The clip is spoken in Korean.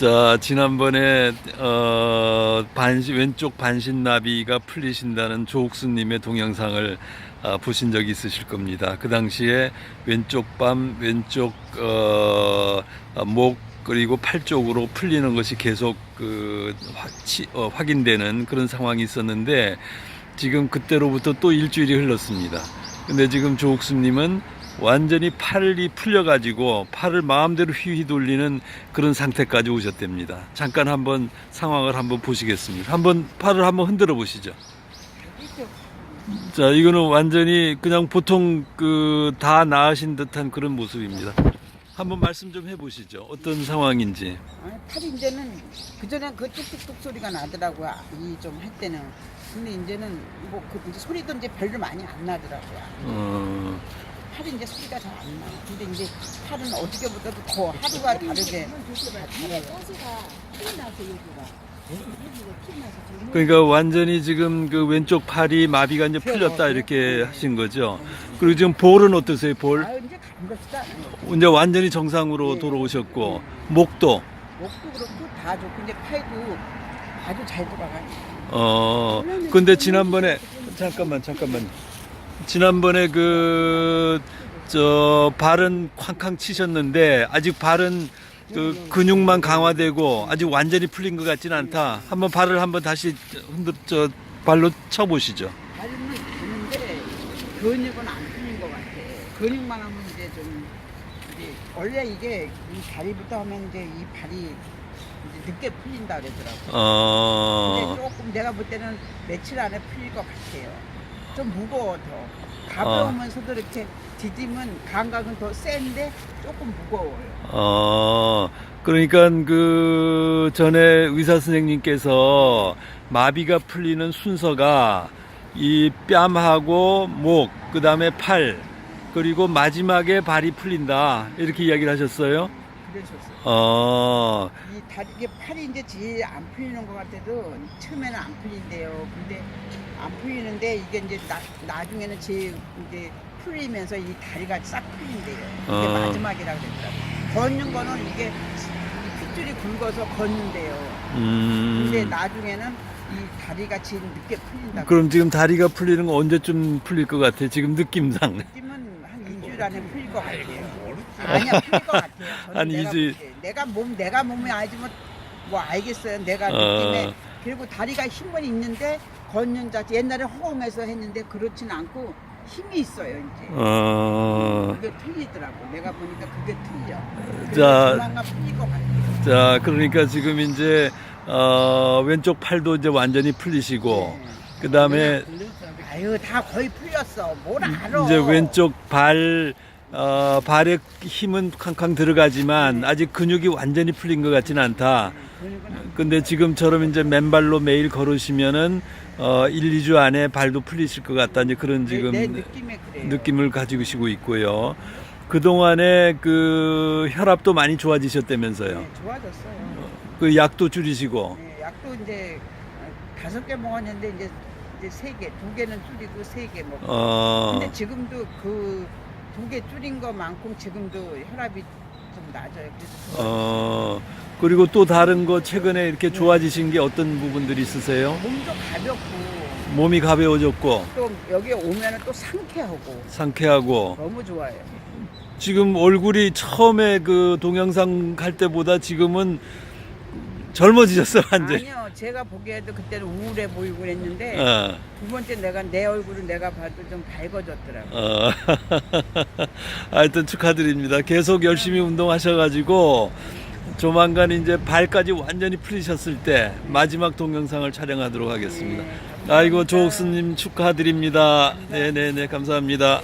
자, 지난번에 어, 반시, 왼쪽 반신나비가 풀리신다는 조옥수님의 동영상을 아, 보신 적이 있으실 겁니다. 그 당시에 왼쪽 밤, 왼쪽 어, 아, 목 그리고 팔 쪽으로 풀리는 것이 계속 그 확, 치- 어, 확인되는 그런 상황이 있었는데 지금 그때로부터 또 일주일이 흘렀습니다. 근데 지금 조옥수님은 완전히 팔이 풀려가지고 팔을 마음대로 휘휘 돌리는 그런 상태까지 오셨답니다. 잠깐 한번 상황을 한번 보시겠습니다. 한번 팔을 한번 흔들어 보시죠. 자, 이거는 완전히 그냥 보통 그 다 나으신 듯한 그런 모습입니다. 한번 말씀 좀 해보시죠. 어떤 상황인지. 팔이 이제는 그전엔 그 뚝뚝뚝 소리가 나더라고요. 이 좀 할 때는. 근데 이제는 뭐그 이제 소리도 이제 별로 많이 안 나더라고요. 어, 팔이 이제 소리가 잘 안 나. 근데 이제 팔은 어저께보다도 더 하루가 다르게. 그러니까 완전히 지금 그 왼쪽 팔이 마비가 이제 풀렸다 이렇게 하신 거죠. 그리고 지금 볼은 어떠세요? 볼? 아 이제 않아요. 이제 완전히 정상으로 돌아오셨고 목도 목도 그렇고 다 좋고 이제 팔도 아주 잘 돌아가요. 어 근데 지난번에 잠깐만 잠깐만 지난번에 그 저 발은 쾅쾅 치셨는데 아직 발은 그 근육만 강화되고 아직 완전히 풀린 것 같지는 않다. 한번 발을 한번 다시 흔들 저 발로 쳐 보시죠. 발은 되는데 근육은 안 풀린 것 같아. 근육만 하면 이제 좀 이제 원래 이게 이 다리부터 하면 이제 이 발이 이제 늦게 풀린다 그러더라고. 근데 어. 조금 내가 볼 때는 며칠 안에 풀릴 것 같아요. 좀 무거워 더. 가벼우면서도 이렇게 디디면 감각은 더 센데 조금 무거워요. 어, 그러니까 그 전에 의사 선생님께서 마비가 풀리는 순서가 이 뺨하고 목, 그 다음에 팔, 그리고 마지막에 발이 풀린다. 이렇게 이야기를 하셨어요. 그러셨어요. 어, 이 다리 이게 팔이 이제 제일 안 풀리는 것 같아도 처음에는 안 풀린대요. 근데 안 풀리는데 이게 이제 나, 나중에는 제일 이제 풀리면서 이 다리가 싹 풀린대요. 이게 어. 마지막이라고 그랬더라고. 걷는 거는 이게 이 핏줄이 굵어서 걷는데요. 근데 음. 나중에는 이 다리가 제일 늦게 풀린다고. 그럼 지금 다리가 풀리는 건 언제쯤 풀릴 것 같아? 지금 느낌상. 느낌은 한 2주일 안에 풀릴 것 같아요. 아니야, 풀릴 것 같아요. 저는 한 내가. 보기에. 내가 몸, 내가 몸이 알지만 뭐 알겠어요. 내가 어. 느낌에. 그리고 다리가 힘은 있는데 걷는 자체 옛날에 호응해서 했는데 그렇진 않고 힘이 있어요, 이제. 어. 그게 틀리더라고. 내가 보니까 그게 틀려. 자. 자, 조만간 풀릴 것 같아요. 자, 그러니까 지금 이제 어, 왼쪽 팔도 이제 완전히 풀리시고 네. 그다음에 아유, 다 거의 풀렸어. 뭘 알아. 이제 왼쪽 발 어, 발에 힘은 쾅쾅 들어가지만 아직 근육이 완전히 풀린 것 같지는 않다. 근데 지금처럼 이제 맨발로 매일 걸으시면은 어, 1, 2주 안에 발도 풀리실 것 같다. 이제 그런 내, 지금 내 그래요. 느낌을 가지고 시고 있고요. 그동안에 그 혈압도 많이 좋아지셨다면서요. 네, 좋아졌어요. 그 약도 줄이시고 네, 약도 이제 어, 다섯 개 먹었는데 이제 세 개, 두 개는 줄이고 세 개 먹고. 어. 근데 지금도 그 두개 줄인 것만큼 지금도 혈압이 좀 낮아요. 그래서 어, 그리고 또 다른 거 최근에 이렇게 좋아지신 게 어떤 부분들이 있으세요? 몸도 가볍고 몸이 가벼워졌고 또 여기 오면은 또 상쾌하고 상쾌하고 너무 좋아요. 지금 얼굴이 처음에 그 동영상 할 때보다 지금은 젊어지셨어 완전. 아니요, 제가 보기에도 그때는 우울해 보이고 그랬는데 어, 두 번째 내가 내 얼굴을 내가 봐도 좀 밝아졌더라고. 요 어. 하여튼 축하드립니다. 계속 열심히 운동하셔가지고 조만간 이제 발까지 완전히 풀리셨을 때 마지막 동영상을 촬영하도록 하겠습니다. 네, 아이고 조옥수님 축하드립니다. 네네네 감사합니다.